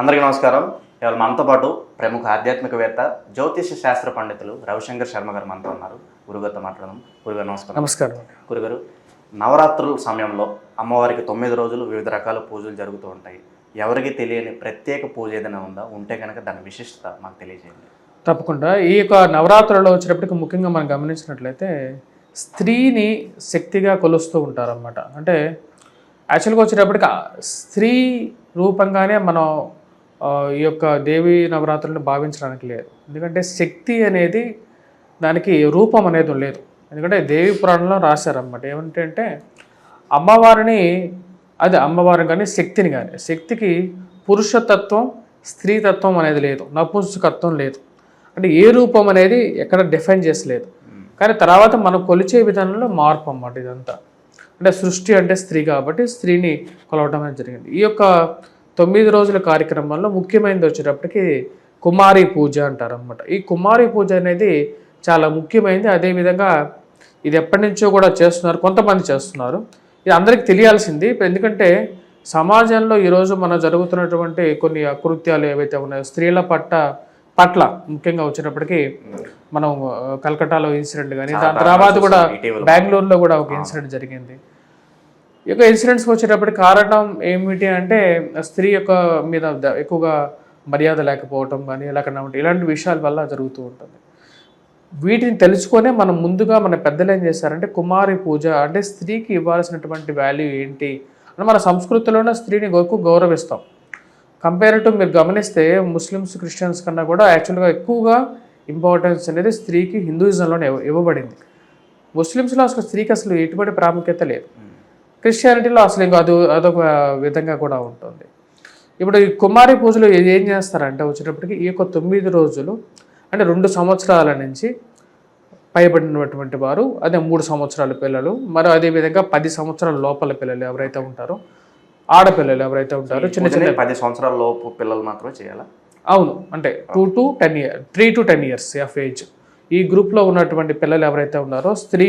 అందరికీ నమస్కారం. ఇవాళ మనతో పాటు ప్రముఖ ఆధ్యాత్మికవేత్త జ్యోతిష శాస్త్ర పండితులు రవిశంకర్ శర్మ గారు మనతో ఉన్నారు. గురుగారితో మాట్లాడదాం. గురుగారు నమస్కారం. నమస్కారం. గురుగారు నవరాత్రుల సమయంలో అమ్మవారికి తొమ్మిది రోజులు వివిధ రకాల పూజలు జరుగుతూ ఉంటాయి. ఎవరికి తెలియని ప్రత్యేక పూజ ఏదైనా ఉందా? ఉంటే కనుక దాని విశిష్టత మాకు తెలియజేయండి. తప్పకుండా. ఈ యొక్క నవరాత్రులలో వచ్చినప్పటికి ముఖ్యంగా మనం గమనించినట్లయితే స్త్రీని శక్తిగా కొలుస్తూ ఉంటారన్నమాట. అంటే యాక్చువల్గా వచ్చేటప్పటికి స్త్రీ రూపంగానే మనం ఈ యొక్క దేవి నవరాత్రులను భావించడానికి లేదు. ఎందుకంటే శక్తి అనేది దానికి రూపం అనేది లేదు. ఎందుకంటే దేవి పురాణంలో రాశారన్నమాట. ఏమంటే అమ్మవారిని అది అమ్మవారిని కానీ శక్తిని కానీ శక్తికి పురుషతత్వం స్త్రీతత్వం అనేది లేదు. నపుంసకత్వం లేదు. అంటే ఏ రూపం అనేది ఎక్కడ డిఫైన్ చేసలేదు. కానీ తర్వాత మనం కొలిచే విధానంలో మార్పు అన్నమాట ఇదంతా. అంటే సృష్టి అంటే స్త్రీ కాబట్టి స్త్రీని కొలవడం అనేది జరిగింది. ఈ యొక్క తొమ్మిది రోజుల కార్యక్రమంలో ముఖ్యమైనది వచ్చేటప్పటికి కుమారి పూజ అంటారు అనమాట ఈ కుమారి పూజ అనేది చాలా ముఖ్యమైనది. అదేవిధంగా ఇది ఎప్పటి నుంచో కూడా చేస్తున్నారు కొంతమంది చేస్తున్నారు. ఇది అందరికీ తెలియాల్సింది. ఎందుకంటే సమాజంలో ఈరోజు మన జరుగుతున్నటువంటి కొన్ని అకృత్యాలు ఏవైతే ఉన్నాయో స్త్రీల పట్ల పట్ల ముఖ్యంగా వచ్చినప్పటికీ మనం కలకట్టాలో ఇన్సిడెంట్ కానీ దాని తర్వాత కూడా బెంగళూరులో కూడా ఒక ఇన్సిడెంట్ జరిగింది. యొక్క ఇన్సిడెంట్స్ వచ్చేటప్పటికి కారణం ఏమిటి అంటే స్త్రీ యొక్క మీద ఎక్కువగా మర్యాద లేకపోవటం కానీ లేకుండా ఉంటే ఇలాంటి విషయాల వల్ల జరుగుతూ ఉంటుంది. వీటిని తెలుసుకొనే మనం ముందుగా మన పెద్దలు ఏం చేశారంటే కుమారి పూజ అంటే స్త్రీకి ఇవ్వాల్సినటువంటి వాల్యూ ఏంటి అని మన సంస్కృతిలోనే స్త్రీని ఎక్కువ గౌరవిస్తాం. కంపేర్ టు మీరు గమనిస్తే ముస్లిమ్స్ క్రిస్టియన్స్ కన్నా కూడా యాక్చువల్గా ఎక్కువగా ఇంపార్టెన్స్ అనేది స్త్రీకి హిందూయిజంలోనే ఇవ్వబడింది. ముస్లిమ్స్లో అసలు స్త్రీకి అసలు ఎటువంటి ప్రాముఖ్యత లేదు. క్రిస్టియానిటీలో అసలు ఇంకా అది అదొక విధంగా కూడా ఉంటుంది. ఇప్పుడు ఈ కుమారి పూజలు ఏ- చేస్తారంటే వచ్చేటప్పటికి ఈ యొక్క తొమ్మిది రోజులు అంటే రెండు సంవత్సరాల నుంచి పైబడినటువంటి వారు అదే మూడు సంవత్సరాల పిల్లలు మరి అదేవిధంగా పది సంవత్సరాల లోపల పిల్లలు ఎవరైతే ఉంటారో ఆడపిల్లలు ఎవరైతే ఉంటారో చిన్న చిన్న పది సంవత్సరాల లోపు పిల్లలు మాత్రమే చేయాలా? అవును. అంటే two to ten year three to ten years of age ఈ గ్రూప్లో ఉన్నటువంటి పిల్లలు ఎవరైతే ఉన్నారో స్త్రీ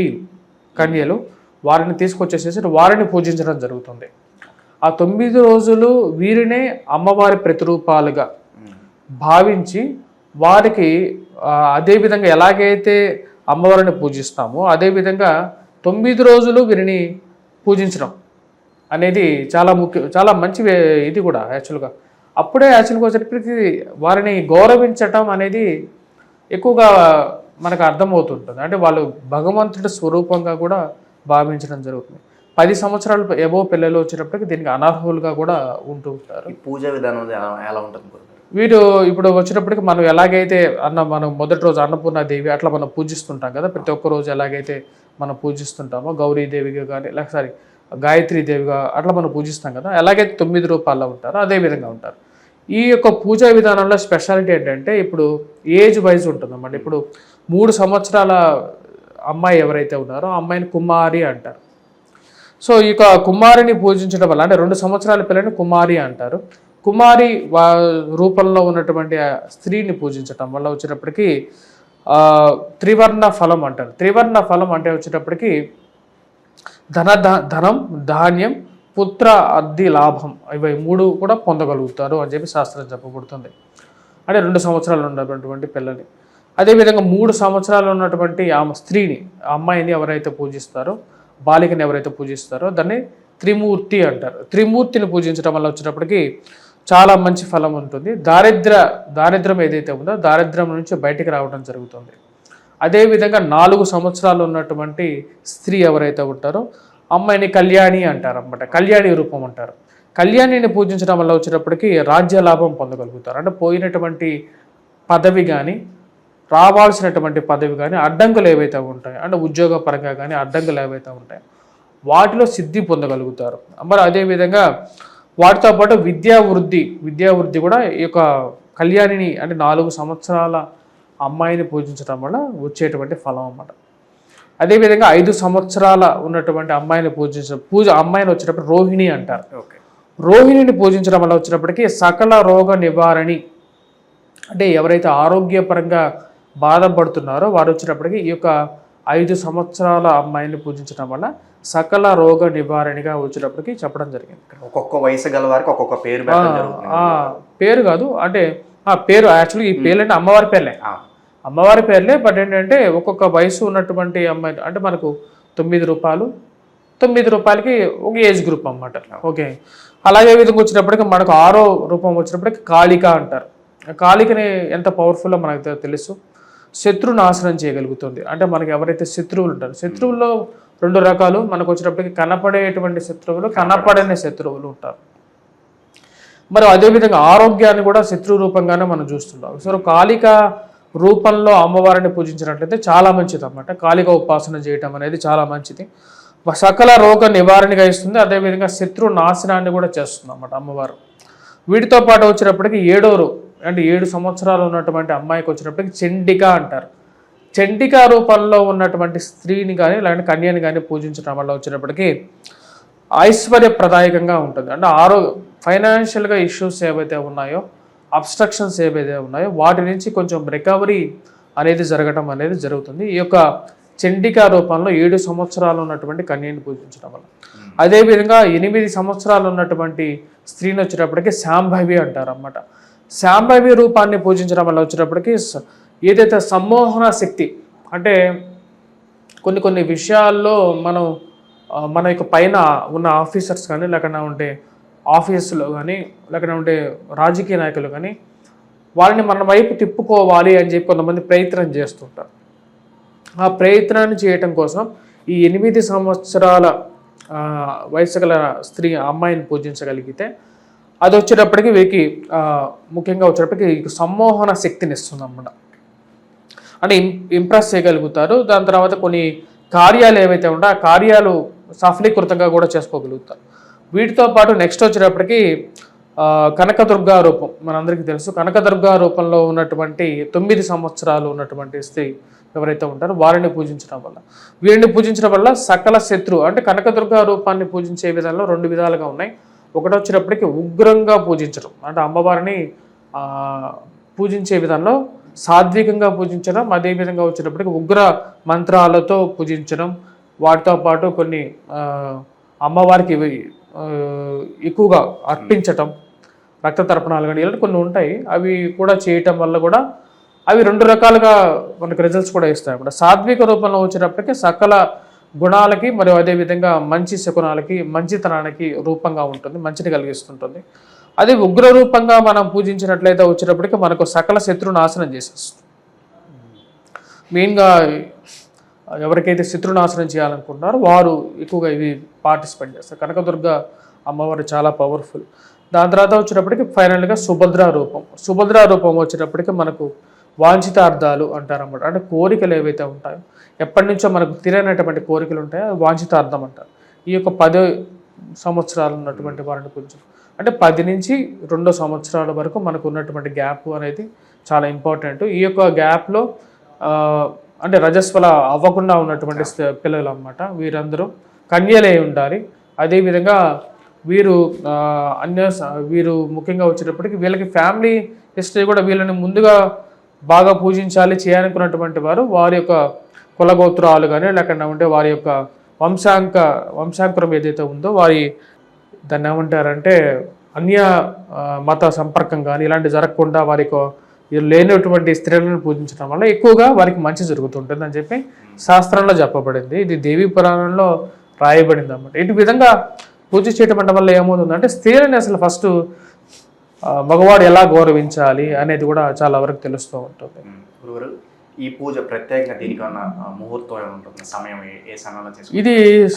కన్యలు వారిని తీసుకొచ్చేసేసి వారిని పూజించడం జరుగుతుంది. ఆ తొమ్మిది రోజులు వీరినే అమ్మవారి ప్రతిరూపాలుగా భావించి వారికి అదేవిధంగా అదే విధంగా ఎలాగైతే అమ్మవారిని పూజిస్తామో అదేవిధంగా తొమ్మిది రోజులు వీరిని పూజించడం అనేది చాలా ముఖ్యం చాలా మంచి ఇది కూడా యాక్చువల్గా. అప్పుడే యాక్చువల్గా వచ్చేటప్పటికి వారిని గౌరవించటం అనేది ఎక్కువగా మనకు అర్థమవుతుంటుంది. అంటే వాళ్ళు భగవంతుడి స్వరూపంగా కూడా భావించడం జరుగుతుంది. పది సంవత్సరాలు ఏవో పిల్లలు వచ్చేటప్పటికి దీనికి అనర్హులుగా కూడా ఉంటూ ఉంటారు. పూజ విధానం ఎలా ఉంటుంది వీరు ఇప్పుడు వచ్చినప్పటికి మనం ఎలాగైతే అన్న మనం మొదటి రోజు అన్నపూర్ణ దేవి అట్లా మనం పూజిస్తుంటాం కదా ప్రతి ఒక్క రోజు ఎలాగైతే మనం పూజిస్తుంటామో గౌరీదేవిగా కానీ లేక సారీ గాయత్రి దేవిగా అట్లా మనం పూజిస్తాం కదా ఎలాగైతే తొమ్మిది రూపాల్లో ఉంటారో అదే విధంగా ఉంటారు. ఈ యొక్క పూజా విధానంలో స్పెషాలిటీ ఏంటంటే ఇప్పుడు ఏజ్ వైజ్ ఉంటుందన్నమాట. ఇప్పుడు మూడు సంవత్సరాల అమ్మాయి ఎవరైతే ఉన్నారో ఆ అమ్మాయిని కుమారి అంటారు. సో ఈ కుమారిని పూజించడం వల్ల అంటే రెండు సంవత్సరాల పిల్లని కుమారి అంటారు. కుమారి వా రూపంలో ఉన్నటువంటి స్త్రీని పూజించటం వల్ల వచ్చేటప్పటికి త్రివర్ణ ఫలం అంటారు. త్రివర్ణ ఫలం అంటే వచ్చేటప్పటికి ధన ధ- ధనం ధాన్యం పుత్ర అద్ది లాభం ఇవి మూడు కూడా పొందగలుగుతారు అని చెప్పి శాస్త్రం చెప్పబడుతుంది. అంటే రెండు సంవత్సరాలు ఉన్నటువంటి పిల్లని. అదేవిధంగా మూడు సంవత్సరాలు ఉన్నటువంటి ఆమె స్త్రీని అమ్మాయిని ఎవరైతే పూజిస్తారో బాలికని ఎవరైతే పూజిస్తారో దాన్ని త్రిమూర్తి అంటారు. త్రిమూర్తిని పూజించడం వల్ల వచ్చినప్పటికీ చాలా మంచి ఫలం ఉంటుంది. దారిద్ర దారిద్రం ఏదైతే ఉందో దారిద్రం నుంచి బయటికి రావడం జరుగుతుంది. అదేవిధంగా నాలుగు సంవత్సరాలు ఉన్నటువంటి స్త్రీ ఎవరైతే ఉంటారో అమ్మాయిని కళ్యాణి అంటారు అన్నమాట కళ్యాణి రూపం అంటారు. కళ్యాణిని పూజించడం వల్ల వచ్చినప్పటికీ రాజ్య లాభం పొందగలుగుతారు. అంటే పోయినటువంటి పదవి కానీ రావాల్సినటువంటి పదవి కానీ అడ్డంకులు ఏవైతే ఉంటాయో అంటే ఉద్యోగ పరంగా కానీ అడ్డంకులు ఏవైతే ఉంటాయో వాటిలో సిద్ధి పొందగలుగుతారు. మరి అదేవిధంగా వాటితో పాటు విద్యా వృద్ధి విద్యా వృద్ధి కూడా ఈ యొక్క కళ్యాణిని అంటే నాలుగు సంవత్సరాల అమ్మాయిని పూజించడం వల్ల వచ్చేటువంటి ఫలం అన్నమాట. అదేవిధంగా ఐదు సంవత్సరాల ఉన్నటువంటి అమ్మాయిని పూజించ పూజ అమ్మాయిని వచ్చేటప్పుడు రోహిణి అంటారు. ఓకే. రోహిణిని పూజించడం వల్ల వచ్చినప్పటికీ సకల రోగ నివారణి అంటే ఎవరైతే ఆరోగ్యపరంగా బాధపడుతున్నారో వారు వచ్చినప్పటికీ ఈ యొక్క ఐదు సంవత్సరాల అమ్మాయిని పూజించడం వల్ల సకల రోగ నివారణగా వచ్చినప్పటికీ చెప్పడం జరిగింది ఒక్కొక్క వయసు గల వారికి ఒక్కొక్క పేరు పేరు కాదు అంటే ఆ పేరు యాక్చువల్లీ ఈ పేర్లు అంటే అమ్మవారి పేర్లే. అమ్మవారి పేర్లే బట్ ఏంటంటే ఒక్కొక్క వయసు ఉన్నటువంటి అమ్మాయి అంటే మనకు తొమ్మిది రూపాయలు తొమ్మిది రూపాయలకి ఒక ఏజ్ గ్రూప్ అన్నమాట. ఓకే. అలాగే విధంగా వచ్చినప్పటికి మనకు ఆరో రూపం వచ్చినప్పటికి కాళిక అంటారు. కాళికని ఎంత పవర్ఫుల్లో మనకు తెలుసు? శత్రు నాశనం చేయగలుగుతుంది. అంటే మనకి ఎవరైతే శత్రువులు ఉంటారు శత్రువుల్లో రెండు రకాలు మనకు వచ్చినప్పటికి కనపడేటువంటి శత్రువులు కనపడని శత్రువులు ఉంటారు. మరి అదేవిధంగా ఆరోగ్యాన్ని కూడా శత్రు రూపంగానే మనం చూస్తున్నాం సో కాళిక రూపంలో అమ్మవారిని పూజించినట్లయితే చాలా మంచిది అన్నమాట కాళిక ఉపాసన చేయటం అనేది చాలా మంచిది. సకల రోగ నివారణగా ఇస్తుంది. అదేవిధంగా శత్రు నాశనాన్ని కూడా చేస్తుంది అన్నమాట అమ్మవారు. వీటితో పాటు వచ్చినప్పటికీ ఏడోరు అంటే ఏడు సంవత్సరాలు ఉన్నటువంటి అమ్మాయికి వచ్చినప్పటికి చండిక అంటారు. చండికా రూపంలో ఉన్నటువంటి స్త్రీని కానీ లేదంటే కన్యని కానీ పూజించడం వల్ల వచ్చినప్పటికీ ఐశ్వర్యప్రదాయకంగా ఉంటుంది. అంటే ఆరో ఫైనాన్షియల్గా ఇష్యూస్ ఏవైతే ఉన్నాయో అబ్స్ట్రక్షన్స్ ఏవైతే ఉన్నాయో వాటి నుంచి కొంచెం రికవరీ అనేది జరగడం అనేది జరుగుతుంది. ఈ యొక్క చండికా రూపంలో ఏడు సంవత్సరాలు ఉన్నటువంటి కన్యని పూజించడం వల్ల. అదేవిధంగా ఎనిమిది సంవత్సరాలు ఉన్నటువంటి స్త్రీని వచ్చేటప్పటికి శాంభవి అంటారు అన్నమాట శాంభవి రూపాన్ని పూజించడం వల్ల వచ్చినప్పటికీ ఏదైతే సమ్మోహన శక్తి అంటే కొన్ని కొన్ని విషయాల్లో మనం మన యొక్క పైన ఉన్న ఆఫీసర్స్ కానీ లేకుండా ఉంటే ఆఫీసులో కానీ లేకుండా ఉంటే రాజకీయ నాయకులు కానీ వాళ్ళని మన వైపు తిప్పుకోవాలి అని చెప్పి కొంతమంది ప్రయత్నం చేస్తుంటారు. ఆ ప్రయత్నాన్ని చేయటం కోసం ఈ ఎనిమిది సంవత్సరాల వయసు గల స్త్రీ అమ్మాయిని పూజించగలిగితే అది వచ్చేటప్పటికి వీరికి ముఖ్యంగా వచ్చేటప్పటికి సమ్మోహన శక్తిని ఇస్తుంది అన్నమాట. అంటే ఇం ఇంప్రెస్ చేయగలుగుతారు. దాని తర్వాత కొన్ని కార్యాలు ఏవైతే ఉంటే ఆ కార్యాలు సఫలీకృతంగా కూడా చేసుకోగలుగుతారు. వీటితో పాటు నెక్స్ట్ వచ్చేటప్పటికి కనకదుర్గా రూపం. మనందరికీ తెలుసు కనకదుర్గా రూపంలో ఉన్నటువంటి తొమ్మిది సంవత్సరాలు ఉన్నటువంటి స్త్రీ ఎవరైతే ఉంటారో వారిని పూజించడం వల్ల. వీరిని పూజించడం వల్ల సకల శత్రు అంటే కనకదుర్గా రూపాన్ని పూజించే విధానంలో రెండు విధాలుగా ఉన్నాయి. ఒకటి వచ్చేటప్పటికి ఉగ్రంగా పూజించడం. అంటే అమ్మవారిని పూజించే విధంలో సాత్వికంగా పూజించడం అదేవిధంగా వచ్చినప్పటికీ ఉగ్ర మంత్రాలతో పూజించడం వాటితో పాటు కొన్ని అమ్మవారికి ఎక్కువగా అర్పించటం రక్త తర్పణాలు కానీ ఇలాంటి కొన్ని ఉంటాయి. అవి కూడా చేయటం వల్ల కూడా అవి రెండు రకాలుగా మనకు రిజల్ట్స్ కూడా ఇస్తాయి. అన్నమాట సాత్విక రూపంలో వచ్చినప్పటికీ సకల గుణాలకి మరియు అదేవిధంగా మంచి శకునాలకి మంచితనానికి రూపంగా ఉంటుంది మంచిని కలిగిస్తుంటుంది. అది ఉగ్ర రూపంగా మనం పూజించినట్లయితే వచ్చేటప్పటికి మనకు సకల శత్రు నాశనం చేసేస్తుంది. మెయిన్గా ఎవరికైతే శత్రునాశనం చేయాలనుకుంటున్నారో వారు ఎక్కువగా ఇవి పార్టిసిపేట్ చేస్తారు. కనకదుర్గ అమ్మవారు చాలా పవర్ఫుల్. దాని తర్వాత వచ్చేటప్పటికి ఫైనల్గా సుభద్ర రూపం. సుభద్ర రూపం వచ్చేటప్పటికి మనకు వాంఛితార్థాలు అంటారన్నమాట. అంటే కోరికలు ఏవైతే ఉంటాయో ఎప్పటి నుంచో మనకు తీరనటువంటి కోరికలు ఉంటాయో అది వాంఛితార్థం అంటారు ఈ యొక్క పదో సంవత్సరాలు ఉన్నటువంటి వారిని కొంచెం అంటే పది నుంచి రెండో సంవత్సరాల వరకు మనకు ఉన్నటువంటి గ్యాప్ అనేది చాలా ఇంపార్టెంట్. ఈ యొక్క గ్యాప్లో అంటే రజస్వల అవ్వకుండా ఉన్నటువంటి పిల్లలు అన్నమాట వీరందరూ కన్యలే ఉండాలి. అదేవిధంగా వీరు అన్య వీరు ముఖ్యంగా వచ్చేటప్పటికి వీళ్ళకి ఫ్యామిలీ హిస్టరీ కూడా వీళ్ళని ముందుగా బాగా పూజించాలి చేయాలనుకున్నటువంటి వారు వారి యొక్క కులగోత్రాలు కానీ లేకుండా ఉంటే వారి యొక్క వంశాంక వంశాంకురం ఏదైతే ఉందో వారి దాన్ని ఏమంటారంటే అన్య మత సంపర్కం కానీ ఇలాంటి జరగకుండా వారికి లేనటువంటి స్త్రీలను పూజించడం వల్ల ఎక్కువగా వారికి మంచి జరుగుతుంటుంది అని చెప్పి శాస్త్రంలో చెప్పబడింది. ఇది దేవీ పురాణంలో రాయబడింది అనమాట ఇటు విధంగా పూజ చేయటం వల్ల ఏమవుతుందంటే స్త్రీలని అసలు ఫస్ట్ మగవాడు ఎలా గౌరవించాలి అనేది కూడా చాలా వరకు తెలుస్తూ ఉంటుంది. ఈ పూజ ప్రత్యేకంగా దీనికన్నా ముహూర్తం ఉంటుంది? సమయం ఏ- సమయంలో చేసుకుంటారు? ఇది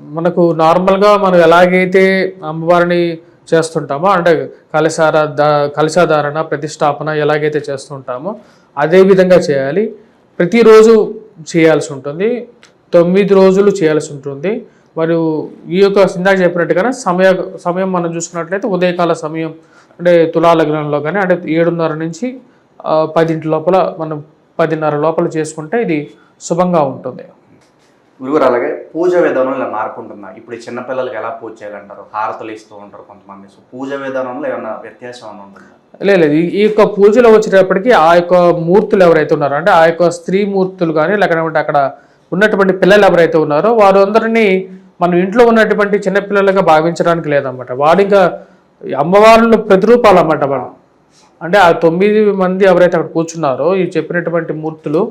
మనకు నార్మల్గా మనం ఎలాగైతే అమ్మవారిని చేస్తుంటామో అంటే కలశార ద- కలశాధారణ ప్రతిష్టాపన ఎలాగైతే చేస్తుంటామో అదే విధంగా చేయాలి. ప్రతిరోజు చేయాల్సి ఉంటుంది. తొమ్మిది రోజులు చేయాల్సి ఉంటుంది. మరియు ఈ యొక్క ఇందాక చెప్పినట్టుగానే సమయ సమయం మనం చూసుకున్నట్లయితే ఉదయకాల సమయం అంటే తులాలగ్నంలో కానీ అంటే ఏడున్నర నుంచి పదింటి లోపల మనం పదిన్నర లోపల చేసుకుంటే ఇది శుభంగా ఉంటుంది. గురుగారు అలాగే పూజ విధానంలో ఇలా మార్పు ఉంటుందా ఇప్పుడు ఈ చిన్నపిల్లలకి ఎలా పూజ చేయాలంటారు? హారతలు ఇస్తూ ఉంటారు కొంతమంది. సో పూజ విధానంలో ఏమైనా వ్యత్యాసం ఏమైనా ఉంటుందా లేదు లేదు. ఈ- యొక్క పూజలో వచ్చేటప్పటికి ఆ యొక్క మూర్తులు ఎవరైతే ఉన్నారో అంటే ఆ యొక్క స్త్రీ మూర్తులు కానీ లేకపోతే అక్కడ ఉన్నటువంటి పిల్లలు ఎవరైతే ఉన్నారో వారు అందరినీ మనం ఇంట్లో ఉన్నటువంటి చిన్నపిల్లలుగా భావించడానికి లేదన్నమాట. వాడు ఇంకా అమ్మవారిలో ప్రతిరూపాలు అన్నమాట మనం అంటే ఆ తొమ్మిది మంది ఎవరైతే అక్కడ కూర్చున్నారో ఈ చెప్పినటువంటి మూర్తులు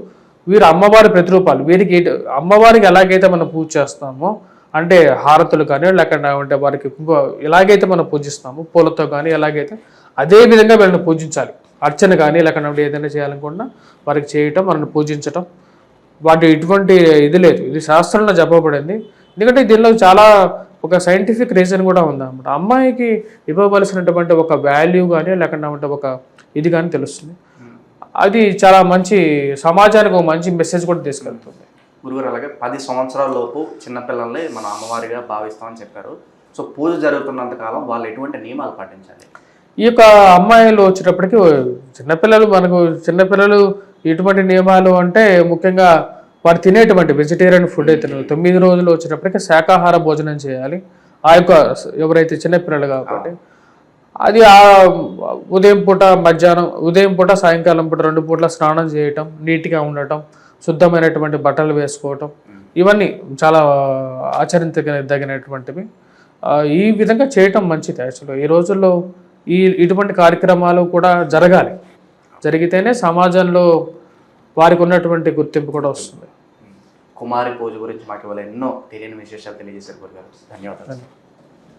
వీరు అమ్మవారి ప్రతిరూపాలు. వీరికి అమ్మవారికి ఎలాగైతే మనం పూజ చేస్తామో అంటే హారతులు కానీ లేకుండా అంటే వారికి ఎలాగైతే మనం పూజిస్తామో. పూలతో కానీ ఎలాగైతే అదే విధంగా వీళ్ళని పూజించాలి. అర్చన కానీ లేకుండా ఏదైనా చేయాలనుకున్నా వారికి చేయటం మనల్ని పూజించటం. వాటి ఇటువంటి ఇది లేదు. ఇది శాస్త్రంలో చెప్పబడింది. ఎందుకంటే దీనిలో చాలా ఒక సైంటిఫిక్ రీజన్ కూడా ఉంది అనమాట అమ్మాయికి ఇవ్వవలసినటువంటి ఒక వాల్యూ కానీ లేకుండా ఒక ఇది కానీ తెలుస్తుంది. అది చాలా మంచి సమాజానికి ఒక మంచి మెసేజ్ కూడా తీసుకెళ్తుంది. గురుగారు అలాగే పది సంవత్సరాల లోపు చిన్నపిల్లల్ని మనం అమ్మవారిగా భావిస్తామని చెప్పారు. సో పూజ జరుగుతున్నంత కాలం వాళ్ళు ఎటువంటి నియమాలు పాటించాలి? ఈ యొక్క అమ్మాయిలు వచ్చేటప్పటికి చిన్నపిల్లలు మనకు చిన్నపిల్లలు ఎటువంటి నియమాలు అంటే ముఖ్యంగా వారు తినేటువంటి వెజిటేరియన్ ఫుడ్ అయితే తొమ్మిది రోజులు వచ్చినప్పటికీ శాకాహార భోజనం చేయాలి. ఆ యొక్క ఎవరైతే చిన్నపిల్లలు కాబట్టి. అది ఆ ఉదయం పూట మధ్యాహ్నం ఉదయం పూట సాయంకాలం పూట రెండు పూట్ల స్నానం చేయటం నీట్గా ఉండటం శుద్ధమైనటువంటి బట్టలు వేసుకోవటం ఇవన్నీ చాలా ఆచరించదగినటువంటివి ఈ విధంగా చేయటం మంచిది యాక్చువల్గా. ఈ రోజుల్లో ఈ ఇటువంటి కార్యక్రమాలు కూడా జరగాలి. జరిగితేనే సమాజంలో వారికి ఉన్నటువంటి గుర్తింపు కూడా వస్తుంది. కుమారి పూజ గురించి మాకు ఇవాళ ఎన్నో తెలియని విశేషాలు తెలియజేశారు గురుగారు. ధన్యవాదాలు.